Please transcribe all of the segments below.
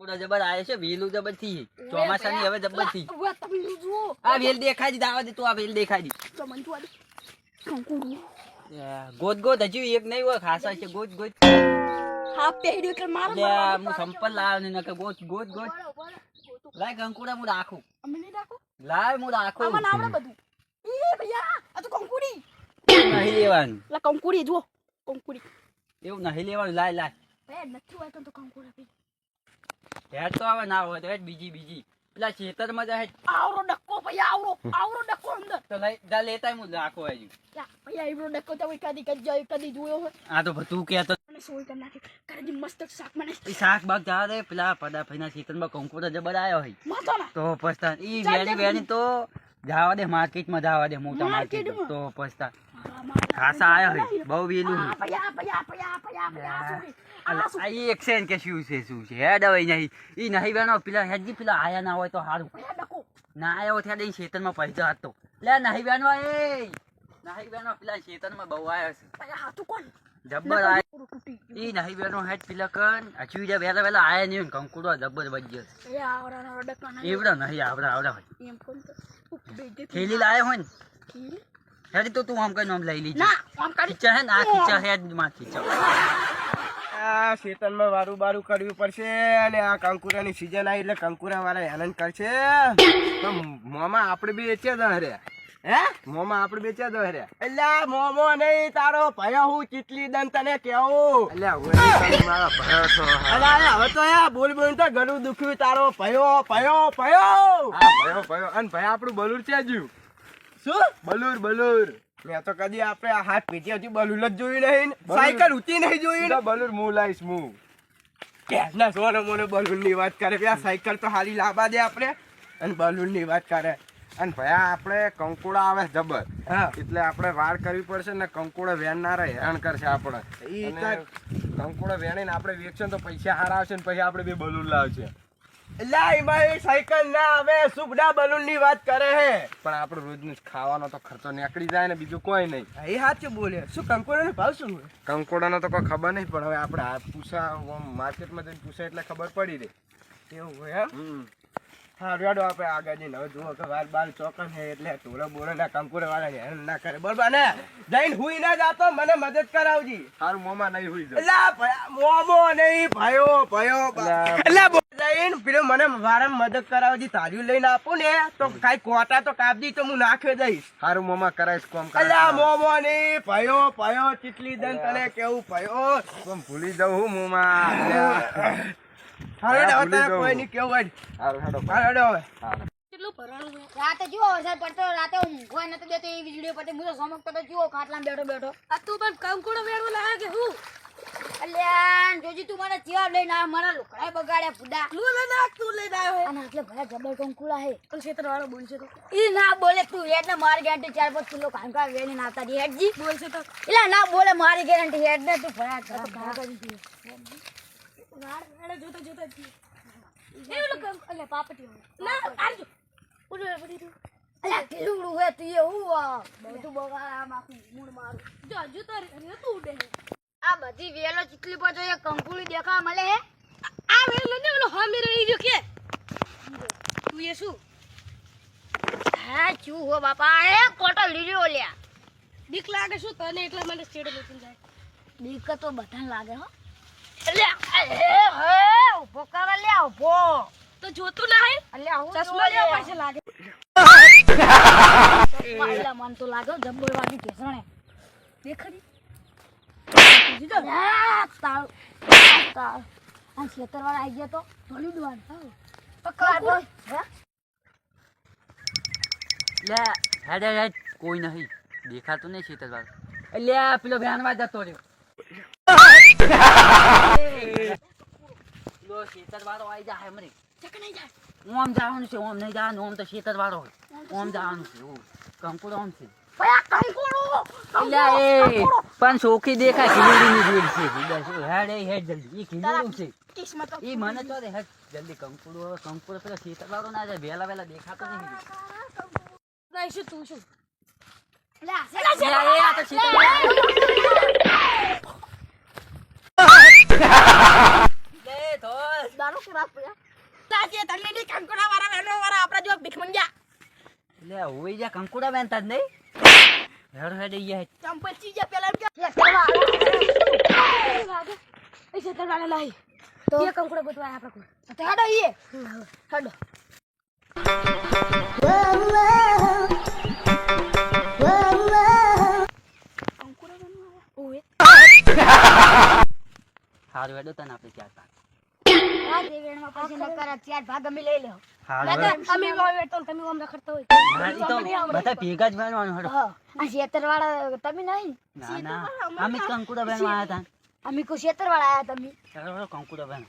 કંકુડા જબર આવે છે વેલું જબરથી. ચોમાસાની હવે જબરથી. આ વેલ દેખાય દાવા દે તું આ વેલ દેખાય ગોદ ગોદ હજુ એક નહીં હોય ખાસા છે ગોદ ગોદ. હા કે સંપલ લાવ ને નકર ગોદ ગોદ ગોદ. લાય કંકુડા હું રાખું. અમે નહીં રાખો? લાય હું રાખું. બધું. એ ભૈયા આ તો કંકુડી. નહીં લેવાનું. લા કંકુડી જો કંકુડી. એવું નહીં લેવાનું લાય લાય. નથી હોય તો કંકુડા હેડ તો આવે ના હોય તો હેડ બીજી બીજી. પેલા ખેતરમાં જાય આવરો ડક્કો ભાઈ આવરો આવરો ડક્કો અંદર. તો લઈ જા લેતા હું રાખો હજુ ભાઈ આવરો ડક્કો તો કદી કદી જોયો કદી જોયો હોય. આ તો તું કે તો. સોય કર નાખી. કદી મસ્ત શાક મને ઈ શાક બાગ જા રે પેલા પડા ભાઈના ખેતરમાં કંકોડો જબર આયો હોય. માતો ના. તો પછતા ઈ વેણી. વેણી તો જવા દે માર્કેટમાં જાવા દે મોટા માર્કેટ તો પછતા ખાસા આયા હે બહુ વેલું પયા પયા પયા પયા ભૈયા આ એક્સચેન્જ કે શું છે શું છે? હેડ હવે નહીં. ઈ નહીં બેનો પેલા હેડજી પેલા આયા ના હોય તો હારું. ના આવ્યો ત્યાં દઈ ખેતરમાં પૈસા હતો લે નહીં બેનો એ! નહીં બેનો પેલા ખેતરમાં બહુ આયા છે. હાથું કોણ? જબ્બર આય. ઈ નહીં બેનો હેડ પેલા કન હજુ જે વેલા વેલા આયા નહીં હોય કંકુડો જબ્બર બજ્યો એ આવરા ના ડક્કા ના એવડો નહીં આવડા આવડા હોય. એમ કોણ થેલી લાયો હોય ને? હેડી તો તું આમ કઈ આમ લઈ લીધી ના આમ કરી ખીચા હે ને આ ખીચા માં ખીચા આ શેતનમાં વારું બારું કરવું પડશે અને આ કંકુરાની સિઝન આવી એટલે કંકુરા વાળા હેરાન કરશે। તો મોમાં આપણે બી વેચ્યા દો હરે. હે? મોમાં આપણે વેચ્યા દો હરે. એટલે મોમો નહીં તારો ભયો હું ચીટલી દન તને કેવું એટલે હવે મારા ભયો છો અરે હવે તો બોલ બોલ તો ગળું દુખ્યું તારો ભયો ભયો ભયો. હા ભયો ભયો. અને ભાઈ આપણું બલુર છે જ્યું શું? બલુર બલુર. મેં તો કદી આપણે આ હાથ પીટી હતી બલુર જ જોયું નહીં સાયકલ ઉતી નહીં જોયું બલુર હું લાઈશ હું ના સોનો મોનો બલૂનની વાત કરે. આ સાયકલ તો હારી લાંબા દે આપણે. અને બલૂનની વાત કરે. અને ભયા આપણે કંકુડા આવે જબર. એટલે આપણે વાર કરવી પડશે ને કંકુડા વેણનારા હેરાન કરશે આપણે કંકુડા વેણીને આપણે વેચશે તો પૈસા હારા આવશે ને પછી આપણે બે બલૂન લાવશે. એમાં સાયકલ ના આવે સુબડા બલૂનની વાત કરે હે. પણ આપણો રોજનું ખાવાનો તો ખર્ચો નીકળી જાય ને બીજું કોઈ નહીં. એ હાચું બોલે શું કંકોડા નો ભાવ શું કંકોડા તો કોઈ ખબર નહીં પણ હવે આપણે આ પૂછા માર્કેટમાં જઈને પૂછા એટલે ખબર પડી રહે એવું હોય એમ? હા રેડો આપણે આગળ જઈને હવે જુઓ કે વાર બાર ચોકન છે એટલે ટોળો બોળો ના કંકોડા વાળા હેરાન ના કરે. બરોબર ને જઈને હુઈ ના જાતો મને મદદ કરાવજી. સારું મોમાં નહીં હુઈ જાય મોમો નહીં ભાયો ભાયો એટલે મને વારે મદદ કરાવજી તાર્યું લઈને આપો ને તો કાંઈ કોટા તો કાપજી તો હું નાખે દઈશ. સારું મોમાં કરાઈશ કોમ અલ્યા મોમો ને ભાયો ભાયો ચીટલી દન તને કેવું ભાયો? કોમ ભૂલી જાઉં હું મોમાં. હારે હવે કોઈ ની કેવું હોય હાલો હાલો હવે. કેટલું ભરાણું છે? રાતે જુઓ વરસાદ પડતો રાતે ઊંઘવા નતો દેતો એ વીજળીઓ પડતી. હું તો સમક તો જુઓ ખાટલામાં બેઠો બેઠો. આ તું પણ કંકુડો મેળવો લાગે કે હું? અલ્યા જોજી તું મને જવાબ લઈને આ મારા લુકડાય બગાડ્યા ફુડા તું લઈને આ તું લઈને આવ્યો અને એટલે ભયા જબર કંકુલા હે? પણ ક્ષેત્ર વાળો બોલશે તો. ઈ ના બોલે તું હેડ ને મારી ગેરંટી ચાર પાંચ કિલો કાંકા વેણી નાતા દી હેડજી. બોલશે તો. એટલે ના બોલે મારી ગેરંટી હેડ ને તું ભયા ખરાબ ના. કરી દી વાળ જોતા જોતા જ જીવે. એવું લોકો પાપટી ના આરજો. ઉડે પડી તું અલ્યા કિલુડું હે તું એ હું બધું બગાડ આમ આખું મૂળ મારું. જો હજુ તો હજુ ઉડે. આ બધી વેલો ચીટલી પર જોઈએ કંકુલી દેખાવા મળે હે. આ વેલો ને ઓલો હામી રહી ગયો કે. તું એ શું? હા ચૂ હો બાપા. એ કોટો લીધો લ્યા. બીક લાગે શું તને એટલા માટે સ્ટેડે મૂકીને જાય? બીક તો બધાને લાગે હો. એટલે હે હે ઊભો કર લ્યા ઊભો. તો જોતું ના હે? અલ્યા હું ચશ્મા લેવા પાસે લાગે. મન તો લાગે જબ્બર વાગી ઘેસણે. દેખાડી અલ્યા, તાળ તાળ આ ખેતર વાળા આવી ગયા તો ભલું કાઢો હે? લે હેડ હેડ. કોઈ નહીં. દેખાતું નહીં શીતળ વાળ. અલ્યા પેલો ભ્યાનવા જતો રહ્યો. પેલો શીતળ વાળો આવી જાય. ચકનાઈ ઓમ જવાનું છે ઓમ નહીં જવાનું ઓમ તો શીતળ વાળો હોય. ઓમ જવાનું છે ઓમ ઓમ છે. એ પણ સોખી દેખાય ખીલુડીની જેમ છે. બસ હેડ હેડ જલ્દી. ઈ ખીલુડું છે. કિસ્મત મને તો હેડ જલ્દી કંકુડો કંકુડો પેલો ના જાય વહેલા વહેલા દેખાતો નહીં. શું તું શું? લા એ. લે તાજે આપડા જો ભીખ મંગ્યા. જા કંકુડા બેનતા જ નહીં. હેડ હેડ ઈ યા ચંપચી જે પેલા કે એ ખેતર વાળા લાઈ તો? એ કંકુડો ગોતવા આપણે કોઈ તો હેડો ઈએ. હેડો. હારું હેડો તને આપણે ચાર પાંચ આ દેવેણમાં પછી નકર ચાર ભાગ અમે ખેતર વાળા તમે નહીં ના ના. અમે જ કંકુડા બેનવા આવ્યા હતા. અમે કોઈ ખેતર વાળા આયા તમે? હેડો હેડો કંકુડા બેન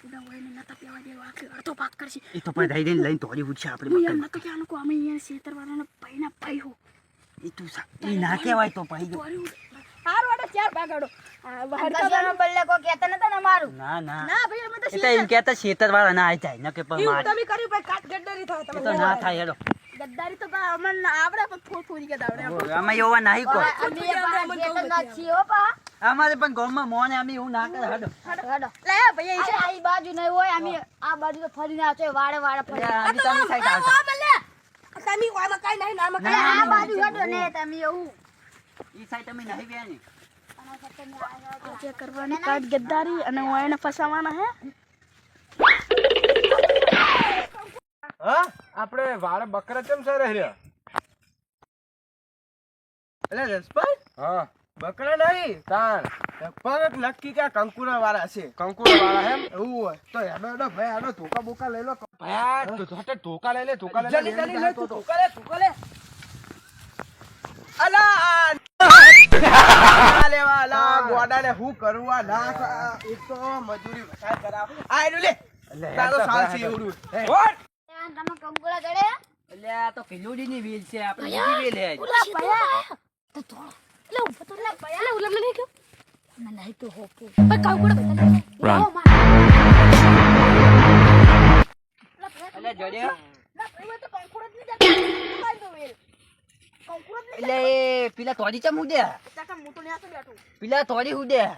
પૂડા હોય ને નતા પેવા દેવા કે અડધો ભાગ કરશે. એ તો પછી ધૈર્ય લઈને તોડી ઉઠશે આપણે એમ નતો કે આનો કો અમે અહીંયા શેતર વાળાને હો એ તું એ ના કહેવાય તો. હાર વાડો ચાર ભાગ આડો. બદલે કોઈ કહેતા નતા ને અમારું? ના ના. ના ભાઈ અમે તો એ તો એમ કહેતા શેતર વાળા ના આવી જાય ન કે પણ એવું માર. તમે કર્યું ભાઈ કાટ ગદ્દારી થાય તમે તો ના થાય હેડો. ગદ્દારી તો ભાઈ અમને આવડે પણ થોડી થોડી કે આવડે. ઓ, એવા નહીં કોઈ. અમે એ ના છીએ પા. અમારે પણ ગામમાં મોને અમે એવું ના કરે હડો. હેડો. લે ભાઈ આ આ બાજુ નહીં હોય અમે આ બાજુ તો ફરીને આવશે વાડે વાડે ફરી અમે તો આની સાઈડ આવતા તમે આમાં કાઈ નહીં આમાં ના, આ બાજુ હડો ને. તમે એવું. ઈ સાઈડ અમે નહીં કરવાની કાટ ગદ્દારી અને હું એને ફસાવાના હે. હા આપણે વાળ બકરા કેમ સર રહ્યા? એટલે રસપાલ? હા. બકરા નહીં તાર. લગભગ નક્કી કે કંકુરા વાળા છે? કંકુરા વાળા એમ? એવું હોય. તો એનો એનો ભાઈ એનો ધોકા બોકા લઈ લો. ભાઈ ધોકા લઈ લે ધોકા લઈ લે જલ્દી જલ્દી લે તું. ધોકા લે ધોકા લે અલા આ લેવા અલા હું કરવા આ ના એક તો મજૂરી વધારે કરાવ. આ એનું લે. તારો સાલ છે એવડું. હોટ તમે કંકુડા ચડે એટલે આ તો કિલોડીની વેલ છે આપણે બીજી વેલ હે ઉલા પયા તો થોડો. લે ઊભો તો લે પયા લે ઓલા મને કે મને નહીં તો હોકે ભાઈ કાઉકડો બતા એટલે જડ્યો ના તો કંકુડો જ નહીં જાતો. વેલ. એટલે એ પેલા તોડી ચમ હું બેઠો પેલા તોડી હું જા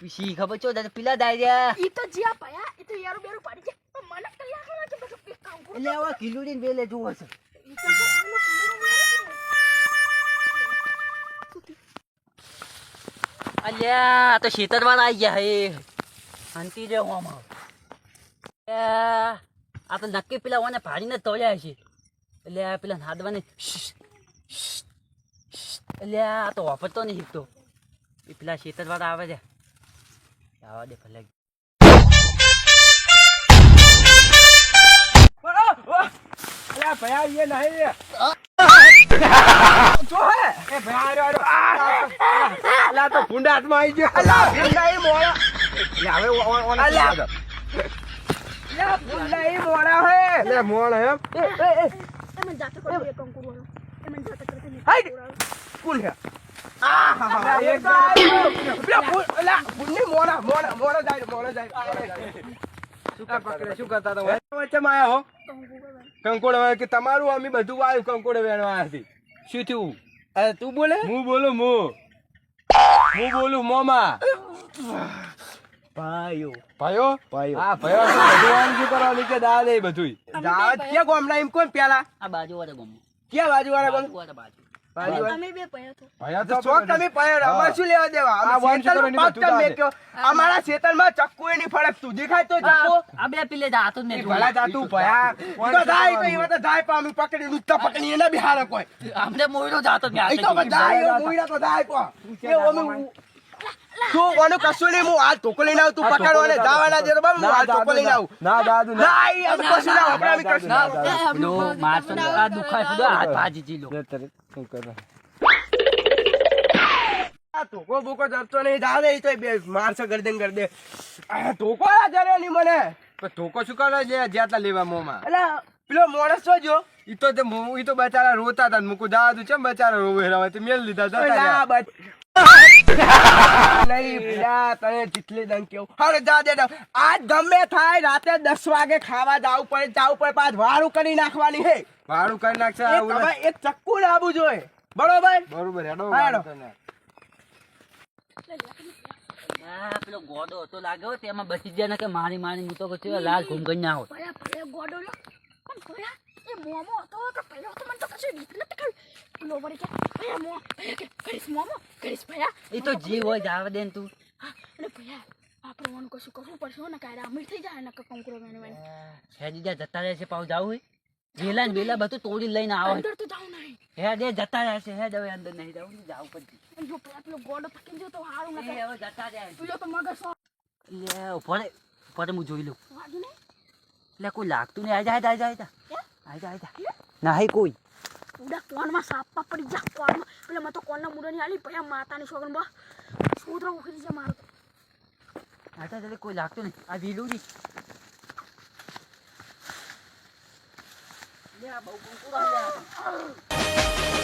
પછી ખબર છો? દાદા, પેલા દાયરા ઈ તો જ્યાં ભયા ઈ તો યારો બેરો પાડી જાય મને કઈ આખલા કે બધું એટલે આવા કિલોડીની વેલ એ જોવો છે. અલ્યા તો શીતળ વાળા આવી ગયા હે. શાંતિ રે હોમાં તો નક્કી પેલા ઓને ભાડીને તોડ્યા છે એટલે પેલા નાદવાને એટલે આ તો વાપરતો નહીં હીકતો એ પેલા શેતરવાળા આવે છે. આવા દે ભલે. ભયા નહીં. જો હે. એ ભયા અલા તો ભૂંડા હાથમાં આવી ગયો. અલા ભૂંડા એ મોળા હવે હે. એમાં જાતો કરતો ને હાઈટ. કોણ છે. આ હા હા એક તો આવ્યો. પેલા ભૂ- અલા ભૂંડી મોળા મોળા મોળા જાય મોળા જાય મોળા જાય. શું કરતા શું કરતા હતા વચ્ચે માં આયા હો. કંકોડ હવે કે તમારું અમે બધું આવ્યું કંકોડ વેણવા શું થયું? અરે તું બોલે? હું બોલું હું. હું બોલું મોમા. ભાઈઓ. ભાઈઓ? ભાઈઓ. હા ભાઈઓ બધું આમ શું કરવાનું કે દાદા એ બધું દાદ ક્યાં ગોમડા એમ કોણ પેલા આ બાજુ વાળા ગમો કે બાજુ વાળા બાજુ. બે તો ચોક તમે અમાર શું લેવા દેવા? શેતરમાં ચક્કુ એની ફળકતું દેખાય તો આ બે પેલે જાતો જ ભલા જાતું ભયા તો જાય તો ઈવા તો જાય પકડી પકડી એને કોઈ. અમને જાતો તો તો જાય અમે તું ઓનું કશું નહીં હું હાથ ધોકો લઈને આવું તું પકડો અને દાવાના દે બાબુ હું હાથ ધોકો લઈને આવું. ના દાદુ ના. અમે કશું ના આપણે અમે કશું ના. પેલો મારતો આ દુખાય પેલો હાથ ભાજી જીલો આ ટોકો બોકો જરતો નહીં દાદા એ તો બે મારશે ગરદન કરી દે આ ધોકો આ જરે નહીં મને. ધોકો શું કરે છે? જ્યાં લેવા મોમાં? એટલે પેલો માણસ જો. ઈ તો તે ઈ તો બચારા રોતા હતા મુકુ. દાદુ ચમ બચારા રોવે રાવે તે મેલ લીધા રહ્યા નહીં પેલા તને જેટલી દન કેવું. હવે જા દે દે. આજ ગમે થાય રાતે દસ વાગે ખાવા જાવું પડે જાવું પડે પાંચ વાળું કરી નાખવાની હે. વાળું કરી નાખશે એક ચક્કુ લાવવું જોઈએ. બરોબર? બરોબર હેડો હેડો. પેલો ગોડો હતો લાગ્યો તેમાં બચી ગયા કે મારી મારી હું તો લાલ ઘૂમ કરી ના હોય ગોડો એ મોમો હતો તો પહેલો તો મને તો કશું બીક નથી કરી પેલો વળી કે ભયા મો ભયા કે કરીશ મોમો કરીશ ભયા એ તો જે હોય જાવ દે ને તું હા અને ભયા આપણે ઓનું કશું કરવું પડશે હો ને કાંઈ અમીર થઈ જાય ને કંકુરો મેને મેને હેડી જા જતા રહેશે પાછું જાવું હોય વેલા ને વેલા બધું તોડી લઈને આવે અંદર તો જાવ નહીં હે દે જતા રહેશે હે દવે અંદર નહીં જાવ જાવું જાવ પડતી જો પેલા પેલો ગોડો થકી જો તો હારું ના હવે જતા રહે પેલો તો મગર સો લે ઉપર ઉપર હું જોઈ લઉં વાગ્યું નહીં એટલે કોઈ લાગતું નહીં આ જાય જાય હે? આજા આજા. નહીં કોઈ. ઉડા કોનમાં સાપા પડી જા કોનમાં પેલા મેં તો કોનના મુરની આલી ભયા માતાની છોકન બા છોતરો ઉખડી છે મારો. તો આજા જલ્દી કોઈ લાગતું નહીં. આ વીલું નહીં લે આ બહુ કંકુરો આવ્યા.